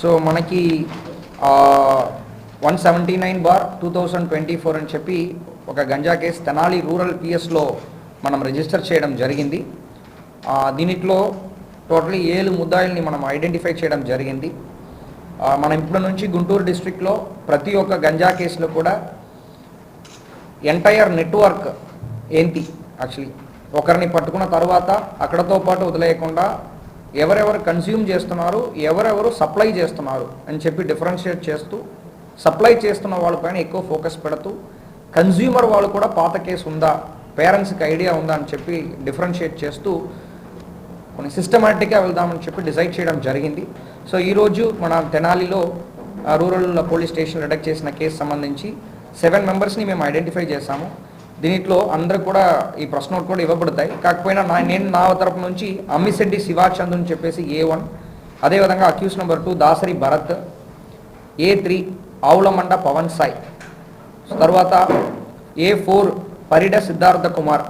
So మనకి one seventy nine bar two thousand twenty four అని చెప్పి ఒక గంజా కేసు తెనాలి రూరల్ పిఎస్లో మనం రిజిస్టర్ చేయడం జరిగింది. దీనిట్లో టోటలీ ఏಳು ముద్దాయిల్ని మనం ఐడెంటిఫై చేయడం జరిగింది. మనం ఇప్పటి నుంచి గుంటూరు డిస్ట్రిక్ట్లో ప్రతి ఒక్క గంజా కేసులో కూడా ఎంటైర్ నెట్వర్క్ ఏంటి? యాక్చువల్లీ ఒకరిని పట్టుకున్న తర్వాత అక్కడతో పాటు వదిలేయకుండా ఎవరెవరు కన్స్యూమ్ చేస్తున్నారు ఎవరెవరు సప్లై చేస్తున్నారు అని చెప్పి డిఫరెన్షియేట్ చేస్తూ సప్లై చేస్తున్న వాళ్ళపైన ఎక్కువ ఫోకస్ పెడుతూ కన్స్యూమర్ వాళ్ళు కూడా పాత కేసు ఉందా పేరెంట్స్కి ఐడియా ఉందా అని చెప్పి డిఫరెన్షియేట్ చేస్తూ కొన్ని సిస్టమేటిక్గా వెళ్దామని చెప్పి డిసైడ్ చేయడం జరిగింది. సో ఈరోజు మన తెనాలిలో రూరల్ పోలీస్ స్టేషన్ అటాక్ చేసిన కేసు సంబంధించి సెవెన్ మెంబర్స్ని మేము ఐడెంటిఫై చేశాము. దీంట్లో అందరూ కూడా ఈ ప్రశ్న కూడా ఇవ్వబడతాయి. కాకపోయినా నా నేను నా తరపు నుంచి అమ్మిశెడ్డి శివాచంద్ అని చెప్పేసి ఏ వన్ అదేవిధంగా accused number two Dasari Bharath A three Avulamanda Pavan Sai తర్వాత A four Parida Siddhartha Kumar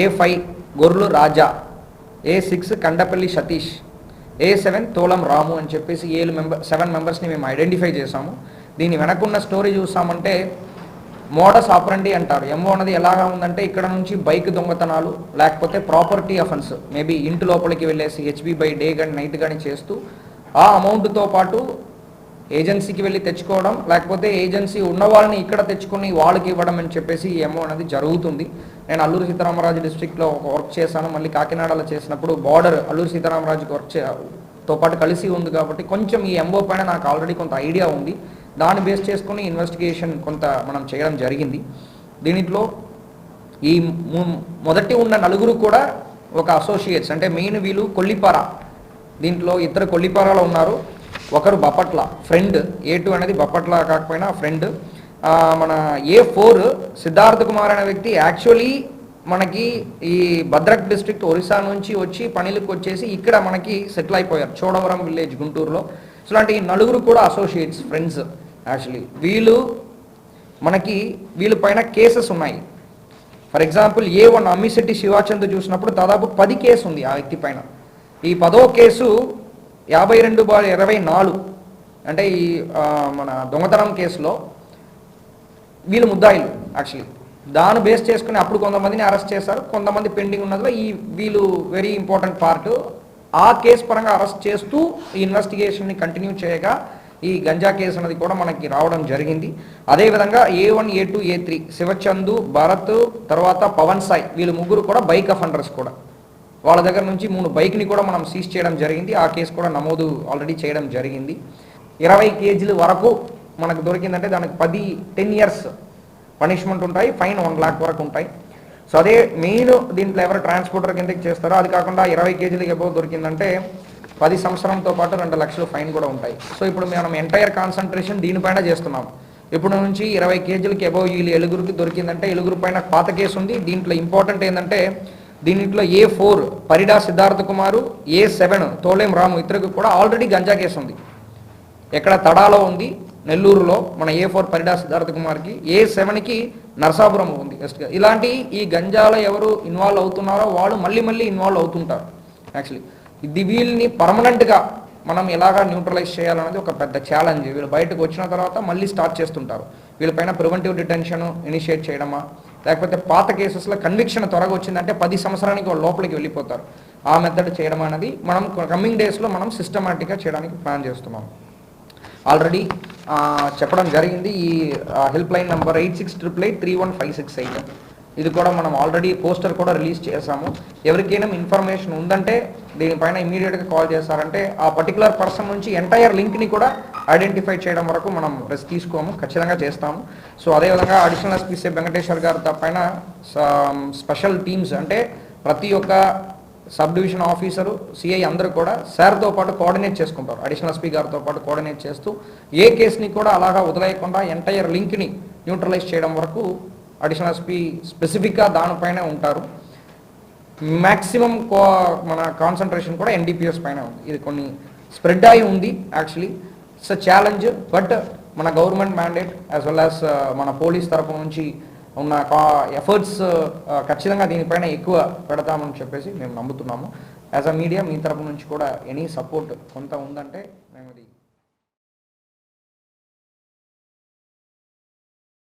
A five Gorrelu Raja A six Kandapalli Satish A seven Tholam Ramu అని చెప్పేసి ఏడు మెంబర్ సెవెన్ మెంబర్స్ని మేము identify చేసాము దీని వెనకున్న స్టోరీ చూసామంటే మోడస్ ఆపరండి అంటారు. ఎంఓ అనేది ఎలాగా ఉందంటే ఇక్కడ నుంచి బైక్ దొంగతనాలు లేకపోతే ప్రాపర్టీ అఫెన్స్ మేబీ ఇంటి లోపలికి వెళ్ళేసి హెచ్బి బై డే కానీ నైట్ కానీ చేస్తూ ఆ అమౌంట్తో పాటు ఏజెన్సీకి వెళ్ళి తెచ్చుకోవడం లేకపోతే ఏజెన్సీ ఉన్న వాళ్ళని ఇక్కడ తెచ్చుకొని వాళ్ళకి ఇవ్వడం అని చెప్పేసి ఏమో అనేది జరుగుతుంది. నేను అల్లూరు సీతారామరాజు డిస్ట్రిక్ట్లో వర్క్ చేశాను. మళ్ళీ కాకినాడలో చేసినప్పుడు బార్డర్ అల్లూరు సీతారామరాజుకి వర్క్ చే తో పాటు కలిసి ఉంది కాబట్టి కొంచెం ఈ ఎంఓ పైన నాకు ఆల్రెడీ కొంత ఐడియా ఉంది. దాన్ని బేస్ చేసుకుని ఇన్వెస్టిగేషన్ కొంత మనం చేయడం జరిగింది. దీంట్లో ఈ మొదటి ఉన్న నలుగురు కూడా ఒక అసోసియేట్స్ అంటే మెయిన్ వీళ్ళు కొల్లిపార. దీంట్లో ఇద్దరు కొల్లిపారలో ఉన్నారు. ఒకరు బప్పట్ల ఫ్రెండ్ ఏ టూ అనేది బప్పట్ల కాకపోయినా ఫ్రెండ్. మన ఏ ఫోర్ సిద్ధార్థ్ కుమార్ అనే వ్యక్తి యాక్చువల్లీ మనకి ఈ భద్రక్ డిస్ట్రిక్ట్ ఒరిస్సా నుంచి వచ్చి పనులకు వచ్చేసి ఇక్కడ మనకి సెటిల్ అయిపోయారు. చోడవరం విలేజ్ గుంటూరులో. సో ఇలాంటి ఈ నలుగురు కూడా అసోసియేట్స్ ఫ్రెండ్స్. యాక్చువల్లీ వీళ్ళు మనకి వీళ్ళ పైన కేసెస్ ఉన్నాయి. For example A one Ammisetti Sivachand చూసినప్పుడు దాదాపు పది కేసు ఉంది ఆ వ్యక్తి పైన. ఈ పదో కేసు యాభై రెండు బార్ ఇరవై నాలుగు అంటే ఈ మన దొంగతనం కేసులో వీళ్ళు ముద్దాయిలు యాక్చువల్లీ దాన్ని బేస్ చేసుకుని అప్పుడు కొంతమందిని అరెస్ట్ చేశారు. కొంతమంది పెండింగ్ ఉన్నదిలో ఈ వీళ్ళు వెరీ ఇంపార్టెంట్ పార్ట్. ఆ కేసు పరంగా అరెస్ట్ చేస్తూ ఈ ఇన్వెస్టిగేషన్ని కంటిన్యూ చేయగా ఈ గంజా కేసు అనేది కూడా మనకి రావడం జరిగింది. అదేవిధంగా A one A two A three Sivachandu Bharath తర్వాత పవన్ సాయి వీళ్ళు ముగ్గురు కూడా బైక్ అఫెండర్స్ కూడా. వాళ్ళ దగ్గర నుంచి మూడు బైక్ని కూడా మనం సీజ్ చేయడం జరిగింది. ఆ కేసు కూడా నమోదు ఆల్రెడీ చేయడం జరిగింది. ఇరవై కేజీల వరకు మనకు దొరికిందంటే దానికి పది టెన్ ఇయర్స్ పనిష్మెంట్ ఉంటాయి. ఫైన్ వన్ లాక్ వరకు ఉంటాయి. సో అదే మెయిన్ దీంట్లో ఎవరు ట్రాన్స్పోర్టర్ కిందకి చేస్తారో అది కాకుండా ఇరవై కేజీలకి ఎబో దొరికిందంటే పది సంవత్సరంతో పాటు రెండు లక్షలు ఫైన్ కూడా ఉంటాయి. సో ఇప్పుడు మనం ఎంటైర్ కాన్సన్ట్రేషన్ దీనిపైన చేస్తున్నాం. ఇప్పుడు నుంచి ఇరవై కేజీలకి అబౌవ్ వీళ్ళు ఎలుగురికి దొరికిందంటే ఎలుగురు పైన పాత కేసు ఉంది. దీంట్లో ఇంపార్టెంట్ ఏంటంటే దీంట్లో A four Parida Siddhartha Kumar A seven Tholem Ramu ఇద్దరికి కూడా ఆల్రెడీ గంజా కేసు ఉంది. ఎక్కడ తడాలో ఉంది నెల్లూరులో మన ఏ ఫోర్ పరిడా సిద్ధార్థ కుమార్కి ఏ సెవెన్కి నరసాపురం ఉంది. ఇలాంటి ఈ గంజాలో ఎవరు ఇన్వాల్వ్ అవుతున్నారో వాళ్ళు మళ్ళీ మళ్ళీ ఇన్వాల్వ్ అవుతుంటారు యాక్చువల్లీ. ఇది వీళ్ళని పర్మనెంట్గా మనం ఎలాగా న్యూట్రలైజ్ చేయాలనేది ఒక పెద్ద ఛాలెంజ్. వీళ్ళు బయటకు వచ్చిన తర్వాత మళ్ళీ స్టార్ట్ చేస్తుంటారు. వీళ్ళపైన ప్రివెంటివ్ డిటెన్షన్ ఇనిషియేట్ చేయడమా? లేకపోతే పాత కేసెస్లో కన్విక్షన్ త్వరగా వచ్చిందంటే పది సంవత్సరానికి వాళ్ళు లోపలికి వెళ్ళిపోతారు. ఆ మెథడ్ చేయడం అనేది మనం కమింగ్ డేస్లో మనం సిస్టమేటిక్గా చేయడానికి ప్లాన్ చేస్తున్నాం. ఆల్రెడీ చెప్పడం జరిగింది. ఈ help line number eight six triple eight three one five six eight. ఇది కూడా మనం ఆల్రెడీ పోస్టర్ కూడా రిలీజ్ చేశాము. ఎవరికైనా ఇన్ఫర్మేషన్ ఉందంటే దీనిపైన ఇమీడియట్గా కాల్ చేస్తారంటే ఆ పర్టికులర్ పర్సన్ నుంచి ఎంటైర్ లింక్ని కూడా ఐడెంటిఫై చేయడం వరకు మనం రిస్క్ తీసుకోము ఖచ్చితంగా చేస్తాము. సో అదేవిధంగా అడిషనల్ ఎస్పీసీ వెంకటేశ్వర్ గారు పైన స్పెషల్ టీమ్స్ అంటే ప్రతి ఒక్క సబ్ డివిజన్ ఆఫీసరు సిఐ అందరూ కూడా సార్తో పాటు కోఆర్డినేట్ చేసుకుంటారు. అడిషనల్ ఎస్పీ గారితో పాటు కోఆర్డినేట్ చేస్తూ ఏ కేసుని కూడా అలాగా వదిలేయకుండా ఎంటైర్ లింక్ని న్యూట్రలైజ్ చేయడం వరకు అడిషనల్ ఎస్పీ స్పెసిఫిక్గా దానిపైనే ఉంటారు. మ్యాక్సిమం మన కాన్సన్ట్రేషన్ కూడా ఎన్డీపీఎస్ పైన ఉంది. ఇది కొన్ని స్ప్రెడ్ అయి ఉంది actually it's a challenge but మన government mandate as well as మన పోలీస్ తరపు నుంచి ఉన్న ఎఫర్ట్స్ uh, ఖచ్చితంగా దీనిపైన ఎక్కువ పెడతామని చెప్పేసి మేము నమ్ముతున్నాము. యాజ్ అ మీడియా మీ తరపు నుంచి కూడా ఎనీ సపోర్ట్ కొంత ఉందంటే